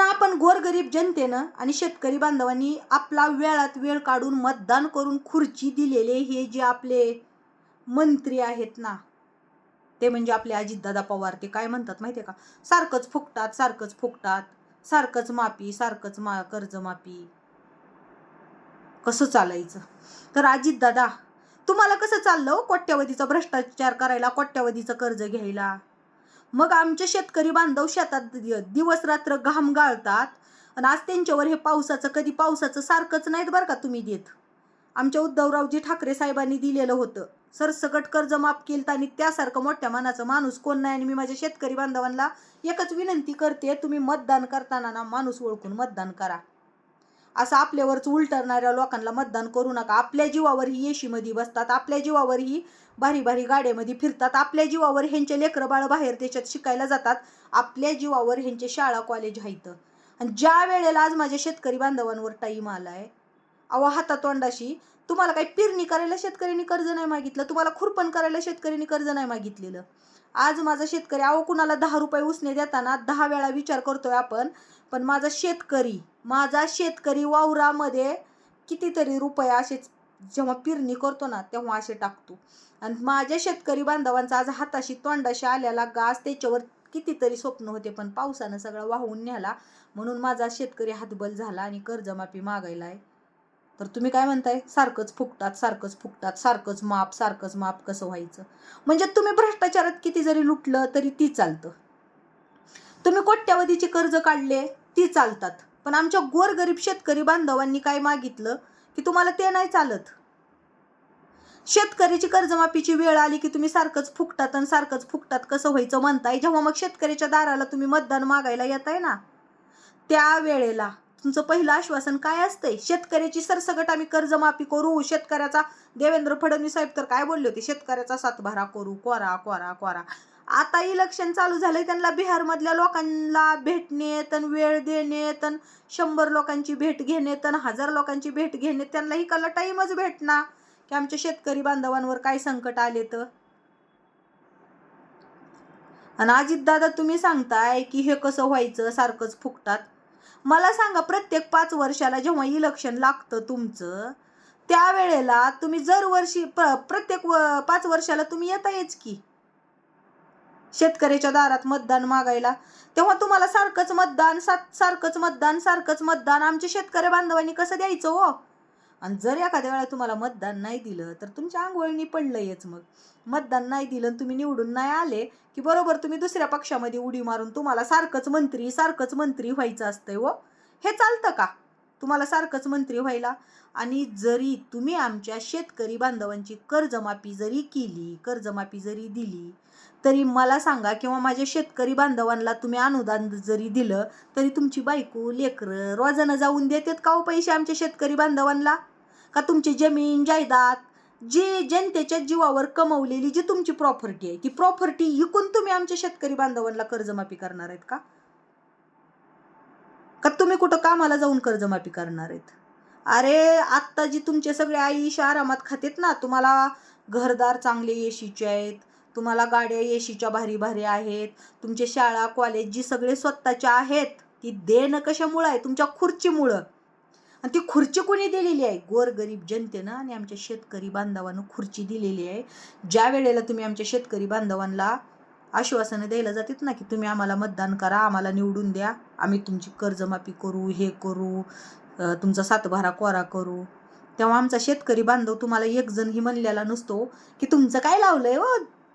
त्यांना आपण गोरगरीब जनतेनं आणि शेतकरी बांधवांनी आपला वेळात वेळ काढून मतदान करून खुर्ची दिलेले हे जे आपले मंत्री आहेत ना ते म्हणजे आपले अजितदादा पवार ते काय म्हणतात माहिती आहे का? सारखंच फुकतात सारखंच फुकतात सारखंच माफी सारखंच मा कर्जमाफी. कसं चालायचं? तर अजितदादा तुम्हाला कसं चाललं हो कोट्यावधीचा भ्रष्टाचार करायला कोट्यावधीचं कर्ज घ्यायला? मग आमचे शेतकरी बांधव शेतात दि- दिवस रात्र घाम गाळतात. आणि आज त्यांच्यावर हे पावसाचं कधी पावसाचं सारखंच नाहीत बरं का तुम्ही देत. आमच्या उद्धवरावजी ठाकरे साहेबांनी दिलेलं होतं. सरसकट कर्ज माफ केलं आणि त्यासारखं मोठ्या मनाचं माणूस कोण नाही आणि मी माझ्या शेतकरी बांधवांना एकच विनंती करते तुम्ही मतदान करताना ना माणूस ओळखून मतदान करा. असं आपल्यावरच उलटणाऱ्या लोकांना मतदान करू नका. आपल्या जीवावरही येशीमध्ये बसतात. आपल्या जीवावरही भारी भारी गाड्यामध्ये फिरतात. आपल्या जीवावर ह्यांचे लेकरं बाळ बाहेर देशात शिकायला जातात. आपल्या जीवावर ह्यांचे शाळा कॉलेज आहेत आणि ज्या वेळेला आज माझ्या शेतकरी बांधवांवर टाईम आलाय अहो हातातोंडाशी तुम्हाला काही पेरणी करायला शेतकऱ्यांनी कर्ज नाही मागितलं तुम्हाला खुरपण करायला शेतकऱ्यांनी कर्ज नाही मागितलेलं. आज माझा शेतकरी अहो कुणाला दहा रुपये उसने देताना दहा वेळा विचार करतोय आपण पण माझा शेतकरी माझा शेतकरी वावरामध्ये कितीतरी रुपये असेच जेव्हा पेरणी करतो ना तेव्हा असे टाकतो. आणि माझ्या शेतकरी बांधवांचा आज हाताशी तोंडाशी आलेला गास त्याच्यावर कितीतरी स्वप्न होते पण पावसानं सगळं वाहून न्याला म्हणून माझा शेतकरी हातबल झाला आणि कर्जमाफी मागायला आहे तर तुम्ही काय म्हणताय? सारखंच फुकतात सारखंच फुकतात सारखंच माप सारखंच माप कसं व्हायचं? म्हणजे तुम्ही भ्रष्टाचारात किती जरी लुटलं तरी ती चालतं. तुम्ही कोट्यावधीचे कर्ज काढले ती चालतात. पण आमच्या गोरगरीब शेतकरी बांधवांनी काय मागितलं? की तुम्हाला ते नाही चालत. शेतकऱ्याची कर्जमाफीची वेळ आली की तुम्ही सारखंच फुकटात आणि सारखंच फुकटात कसं व्हायचं म्हणताय? जेव्हा मग शेतकऱ्याच्या दाराला तुम्ही मतदान मागायला येताय ना? त्या वेळेला तुमचं पहिलं आश्वासन काय असतंय? शेतकऱ्याची सरसगट आम्ही कर्जमाफी करू. शेतकऱ्याचा देवेंद्र फडणवीस साहेब तर काय बोलले होते? शेतकऱ्याचा सातभारा करू. कोरा कोरा कोरा. आता इलेक्शन चालू झालंय त्यांना बिहारमधल्या लोकांना भेटणे तन वेळ देणे तन शंभर लोकांची भेट घेणे तन हजार लोकांची भेट घेणे त्यांना ही कला टाईमच भेटणार की आमच्या शेतकरी बांधवांवर काय संकट आले तर? आणि अजित दादा तुम्ही सांगताय की हे कसं व्हायचं? सारखंच फुकतात मला सांगा प्रत्येक पाच वर्षाला जेव्हा इलेक्शन लागतं तुमचं त्यावेळेला तुम्ही जर वर्षी प्र प्रत्येक व- पाच वर्षाला तुम्ही येतायच की? शेतकऱ्याच्या दारात मतदान मागायला. तेव्हा तुम्हाला सारखंच मतदान सात सारखंच मतदान सारखंच मतदान आमच्या शेतकरी बांधवांनी कसं द्यायचं हो? आणि जर एखाद्या वेळा तुम्हाला मतदान नाही दिलं तर तुमच्या आंघोळणी पडलंयच मग. मतदान नाही दिलं आणि तुम्ही निवडून नाही आले की बरोबर तुम्ही दुसऱ्या पक्षामध्ये उडी मारून तुम्हाला सारखंच मंत्री सारखंच मंत्री व्हायचं असतंय व हे चालतं का? तुम्हाला सारखंच मंत्री व्हायला? आणि जरी तुम्ही आमच्या शेतकरी बांधवांची कर्जमाफी जरी केली कर्जमाफी जरी दिली तरी मला सांगा किंवा माझ्या शेतकरी बांधवांना तुम्ही अनुदान जरी दिलं तरी तुमची बायको लेकरं रोजानं जाऊन देतात का हो पैसे आमच्या शेतकरी बांधवांना? का तुमची जमीन जायदाद जी जनतेच्या जीवावर कमवलेली जी तुमची प्रॉपर्टी आहे ती प्रॉपर्टी विकून तुम्ही आमच्या शेतकरी बांधवांना कर्जमाफी करणार आहेत का? का तुम्ही कुठं कामाला जाऊन कर्जमाफी करणार आहेत? अरे आत्ता जी तुमचे सगळे आईशा आरामात खातेत ना तुम्हाला घरदार चांगले येशीचे आहेत तुम्हाला गाड्या येशीच्या भारी भारी आहेत तुमचे शाळा कॉलेज जी सगळे स्वतःच्या आहेत ती देणं कशामुळं आहे? तुमच्या खुर्चीमुळं. आणि ती खुर्ची कोणी दिलेली आहे? गोरगरीब जनतेनं आणि आमच्या शेतकरी बांधवानं खुर्ची दिलेली आहे. ज्या वेळेला तुम्ही आमच्या शेतकरी बांधवांना आश्वासनं द्यायला जातात ना की तुम्ही आम्हाला मतदान करा आम्हाला निवडून द्या आम्ही तुमची कर्जमाफी करू हे करू तुमचा सातभारा कोरा करू. तेव्हा आमचा शेतकरी बांधव तुम्हाला एक जण ही म्हणलेला नसतो की तुमचं काय लावलंय व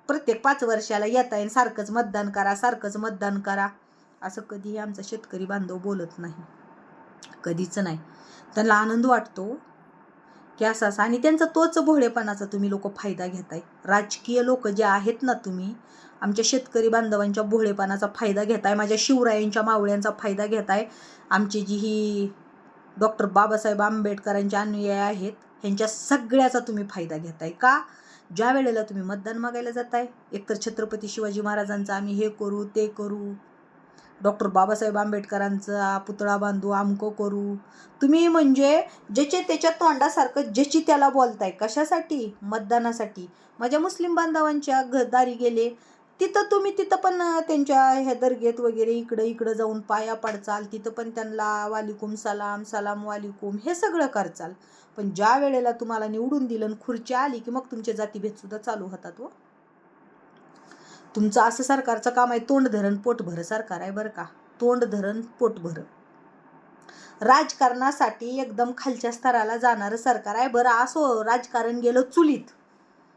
प्रत्येक पाच वर्षाला येता येईल सारखंच मतदान करा सारखंच मतदान करा. असं कधीही आमचा शेतकरी बांधव बोलत नाही. कधीच नाही. त्यांना आनंद वाटतो की असं असं. आणि त्यांचा तोच भोळेपणाचा तुम्ही लोक फायदा घेताय. राजकीय लोक जे आहेत ना तुम्ही आमच्या शेतकरी बांधवांच्या भोळेपणाचा फायदा घेताय माझ्या शिवरायांच्या मावळ्यांचा फायदा घेताय. आमची जी ही डॉक्टर बाबासाहेब आंबेडकरांचे अनुयायी आहेत ह्यांच्या सगळ्याचा तुम्ही फायदा घेताय का? ज्या वेळेला तुम्ही मतदान मागायला जाताय एकतर छत्रपती शिवाजी महाराजांचं आम्ही हे करू ते करू डॉक्टर बाबासाहेब आंबेडकरांचा पुतळा बांधू आमको करू. तुम्ही म्हणजे ज्याचे त्याच्या तोंडासारखं ज्याची त्याला बोलताय कशासाठी? मतदानासाठी. माझ्या मुस्लिम बांधवांच्या घरदारी गेले. तिथं तुम्ही तिथं पण त्यांच्या हेदर दर्गेत वगैरे इकडं इकडं जाऊन पाया पडचाल तिथं पण त्यांना वालिकुम सलाम सलाम वालिकुम हे सगळं करचाल. पण ज्या वेळेला तुम्हाला निवडून दिलं आणि खुर्ची आली की मग तुमचे जातीभेद सुद्धा चालू होतात व तुमचं असं सरकारचं काम आहे तोंड धरण पोटभर सरकार आहे बरं का? तोंड धरण पोटभर राजकारणासाठी एकदम खालच्या स्तराला जाणारं सरकार आहे बरं. असो राजकारण गेलं चुलीत.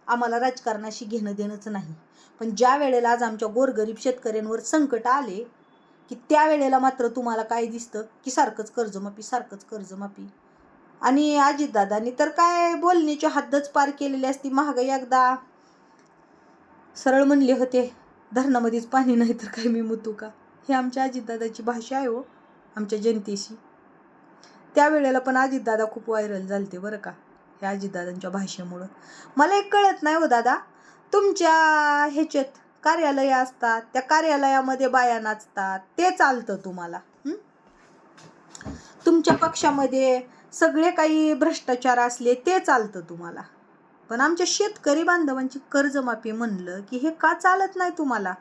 आम्हाला राजकारणाशी घेणं देणंच नाही. पण ज्या वेळेला आज आमच्या गोरगरीब शेतकऱ्यांवर संकट आले की त्यावेळेला मात्र तुम्हाला काय दिसतं? की सारखंच कर्जमाफी सारखंच कर्जमाफी. आणि अजितदादांनी तर काय बोलण्याची हद्दच पार केलेली असती महागाई एकदा सरळ म्हणले होते धरणामध्येच पाणी नाही तर काय मी मुतू का? हे आमच्या अजितदादाची भाषा आहे हो आमच्या जनतेशी. त्यावेळेला पण अजितदादा खूप व्हायरल झालते बरं का ह्या अजितदादांच्या भाषेमुळं. मला एक कळत नाही हो दादा तुमच्या ह्याच्यात कार्यालय असतात त्या कार्यालयामध्ये बाया नाचतात ते चालतं तुम्हाला तुमच्या पक्षामध्ये सगळे काही भ्रष्टाचार असले ते चालतं तुम्हाला. पण आमच्या शेतकरी बांधवांची कर्जमाफी म्हणलं की हे का चालत नाही तुम्हाला?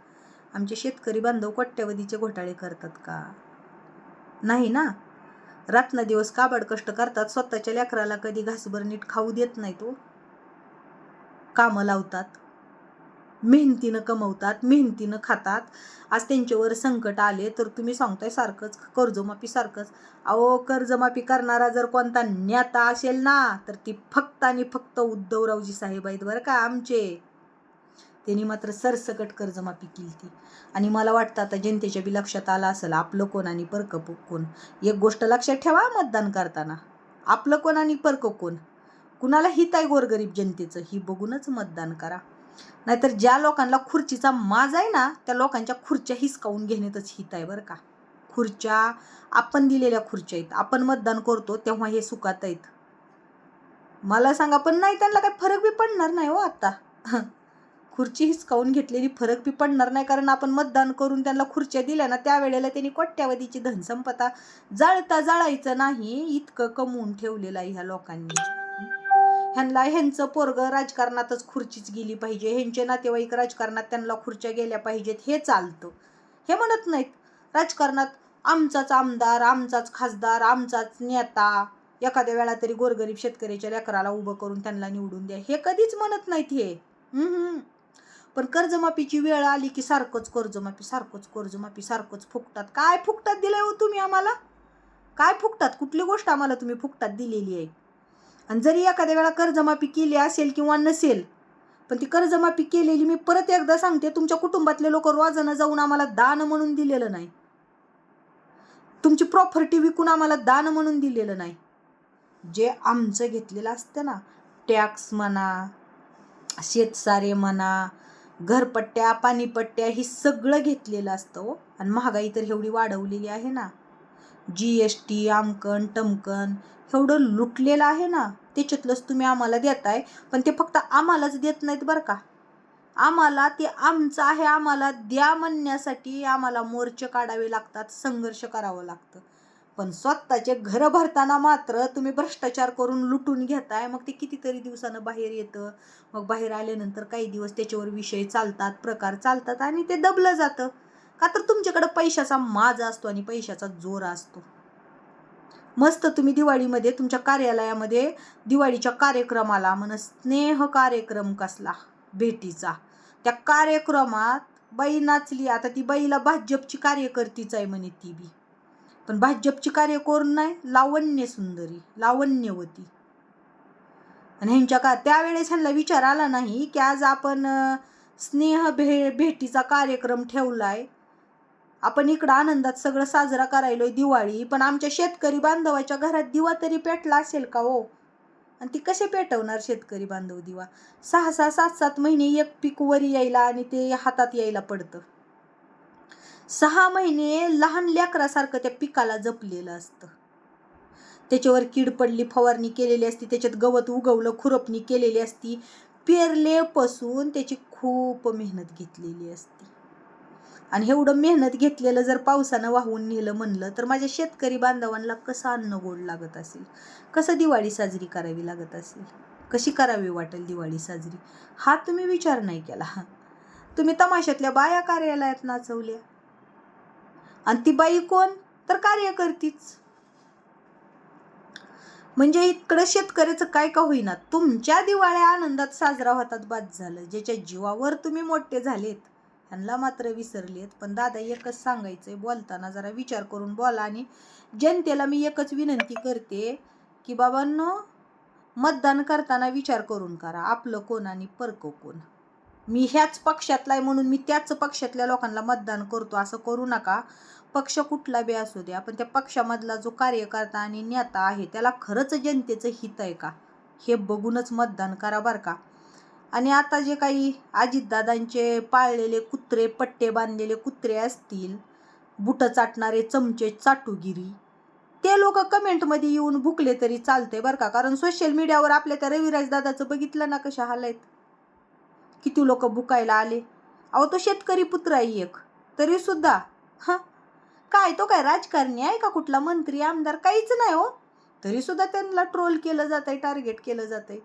आमचे शेतकरी बांधव कोट्यवधीचे घोटाळे करतात का? नाही ना? रात्र दिवस काबाड कष्ट करतात स्वतःच्या लेकराला कधी घासभर नीट खाऊ देत नाही तो हो. कामं लावतात. मेहनतीनं कमवतात मेहनतीनं खातात. आज त्यांच्यावर संकट आले तर तुम्ही सांगताय सारखंच कर्जमाफी सारखंच. अहो कर्जमाफी करणारा जर कोणता नेता असेल ना तर ती फक्त आणि फक्त उद्धवरावजी साहेब आहेत बरं का आमचे. त्यांनी मात्र सरसकट कर्जमाफी केली. ती आणि मला वाटतं आता जनतेच्या बी लक्षात आलं असेल आपलं कोण आणि परक कोण? एक गोष्ट लक्षात ठेवा मतदान करताना. आपलं कोण आणि परक कोण? कुणाला हित आहे गोरगरीब जनतेचं? ही बघूनच मतदान करा. नाहीतर ज्या लोकांना खुर्चीचा माज आहे ना त्या लोकांच्या खुर्च्या हिसकावून घेण्यातच हित आहे बरं का. खुर्च्या आपण दिलेल्या खुर्च्या आहेत. आपण मतदान करतो तेव्हा हे सुखात आहेत. मला सांगा पण नाही त्यांना काही फरक बी पडणार नाही हो आता. खुर्ची हिसकावून घेतलेली फरक बी पडणार नाही कारण आपण मतदान करून त्यांना खुर्च्या दिल्या ना त्यावेळेला त्यांनी कोट्यावधीची धनसंपदा जाळता जाळायचं नाही इतकं कमवून ठेवलेलं आहे ह्या लोकांनी. ह्यांना ह्यांचं पोरग राजकारणातच खुर्चीच गेली पाहिजे. ह्यांचे नातेवाईक राजकारणात त्यांना खुर्च्या गेल्या पाहिजेत. हे चालतं. हे म्हणत नाहीत. राजकारणात आमचाच आमदार आमचाच खासदार आमचाच नेता एखाद्या वेळा तरी गोरगरीब शेतकऱ्याच्या लेकराला उभं करून त्यांना निवडून द्या. हे कधीच म्हणत नाहीत हे. पण कर्जमाफीची वेळ आली की सारखंच कर्जमाफी सारखंच कर्जमाफी सारखंच फुकटात. काय फुकटात दिलंय हो तुम्ही आम्हाला? काय फुकटात? कुठली गोष्ट आम्हाला तुम्ही फुकटात दिलेली आहे? आणि जरी एखाद्या वेळा कर्जमाफी केली असेल किंवा नसेल पण ती कर्जमाफी केलेली मी परत एकदा सांगते तुमच्या कुटुंबातले लोक रोजानं जाऊन आम्हाला दान म्हणून दिलेलं नाही. तुमची प्रॉपर्टी विकून आम्हाला दान म्हणून दिलेलं नाही. जे आमचं घेतलेलं असतं ना टॅक्स म्हणा शेतसारे म्हणा घरपट्ट्या पाणीपट्ट्या हे सगळं घेतलेलं असतं हो. आणि महागाई तर एवढी वाढवलेली आहे ना. जी एस टी आमकन टमकन एवढं लुटलेलं आहे ना त्याच्यातलंच तुम्ही आम्हाला देताय पण ते फक्त आम्हालाच देत नाहीत बरं का. आम्हाला ते आमचं आहे आम्हाला द्या म्हणण्यासाठी आम्हाला मोर्चे काढावे लागतात संघर्ष करावं लागतं. पण स्वतःचे घरं भरताना मात्र तुम्ही भ्रष्टाचार करून लुटून घेताय मग ते कितीतरी दिवसानं बाहेर येतं मग बाहेर आल्यानंतर काही दिवस त्याच्यावर विषय चालतात प्रकार चालतात आणि ते दबलं जातं. का तर तुमच्याकडं पैशाचा माज असतो आणि पैशाचा जोर असतो. मस्त तुम्ही दिवाळीमध्ये तुमच्या कार्यालयामध्ये दिवाळीच्या कार्यक्रमाला म्हण स्नेह कार्यक्रम कसला भेटीचा. त्या कार्यक्रमात बाई नाचली आता ती बाईला भाजपची कार्यकर्तीच आहे म्हणे ती बी. पण भाजपची कार्य कोण नाही लावण्य सुंदरी लावण्यवती. आणि ह्यांच्या का त्यावेळेस ह्यांना विचार आला नाही की आज आपण स्नेह भे भेटीचा कार्यक्रम ठेवला आहे आपण इकडं आनंदात सगळं साजरा करायलोय दिवाळी पण आमच्या शेतकरी बांधवाच्या घरात दिवा तरी पेटला असेल का हो? आणि ती कसे पेटवणार शेतकरी बांधव दिवा? सहा सहा सात सात महिने एक पीक वर यायला आणि ते हातात यायला पडतं. सहा महिने लहान लेकरासारखं त्या पिकाला जपलेलं असतं. त्याच्यावर कीड पडली फवारणी केलेली असती त्याच्यात गवत उगवलं खुरपणी केलेली असती पेरलेपासून त्याची खूप मेहनत घेतलेली असती. आणि एवढं मेहनत घेतलेलं जर पावसानं वाहून नेलं म्हणलं तर माझ्या शेतकरी बांधवांना कसं अन्न गोड लागत असेल? कसं दिवाळी साजरी करावी लागत असेल? कशी करावी वाटेल दिवाळी साजरी? हा तुम्ही विचार नाही केला तुम्ही तमाशातल्या बाया कार्यालयात नाचवल्या. आणि ती बाई कोण? तर कार्य करतीच म्हणजे इकडं शेतकऱ्याचं काय का होईना तुमच्या दिवाळ्या आनंदात साजरा होतात बाद झालं. ज्याच्या जीवावर तुम्ही मोठे झालेत ह्यांना मात्र विसरलेत. पण दादा एकच सांगायचंय बोलताना जरा विचार करून बोला आणि जनतेला मी एकच विनंती करते की बाबांनो मतदान करताना विचार करून करा आपलं कोण आणि परक कोण. मी ह्याच पक्षातला आहे म्हणून मी त्याच पक्षातल्या लोकांना मतदान करतो असं करू नका. पक्ष कुठला बी असू द्या पण त्या पक्षामधला जो कार्यकर्ता आणि नेता आहे त्याला खरंच जनतेचं हित आहे का? हे बघूनच मतदान करा बरं का. आणि आता जे काही अजितदादांचे पाळलेले कुत्रे पट्टे बांधलेले कुत्रे असतील बुटं चाटणारे चमचे चाटुगिरी ते लोक कमेंटमध्ये येऊन भुकले तरी चालते बरं का. कारण सोशल मीडियावर आपल्या त्या रविराज दादाचं बघितलं ना कशा हाल आहेत किती लोक भुकायला आले. अहो तो शेतकरी पुत्र आहे एक. तरी सुद्धा हा काय तो काय राजकारणी आहे का कुठला मंत्री आमदार काहीच नाही हो. तरी सुद्धा त्यांना ट्रोल केलं जात आहे टार्गेट केलं जात आहे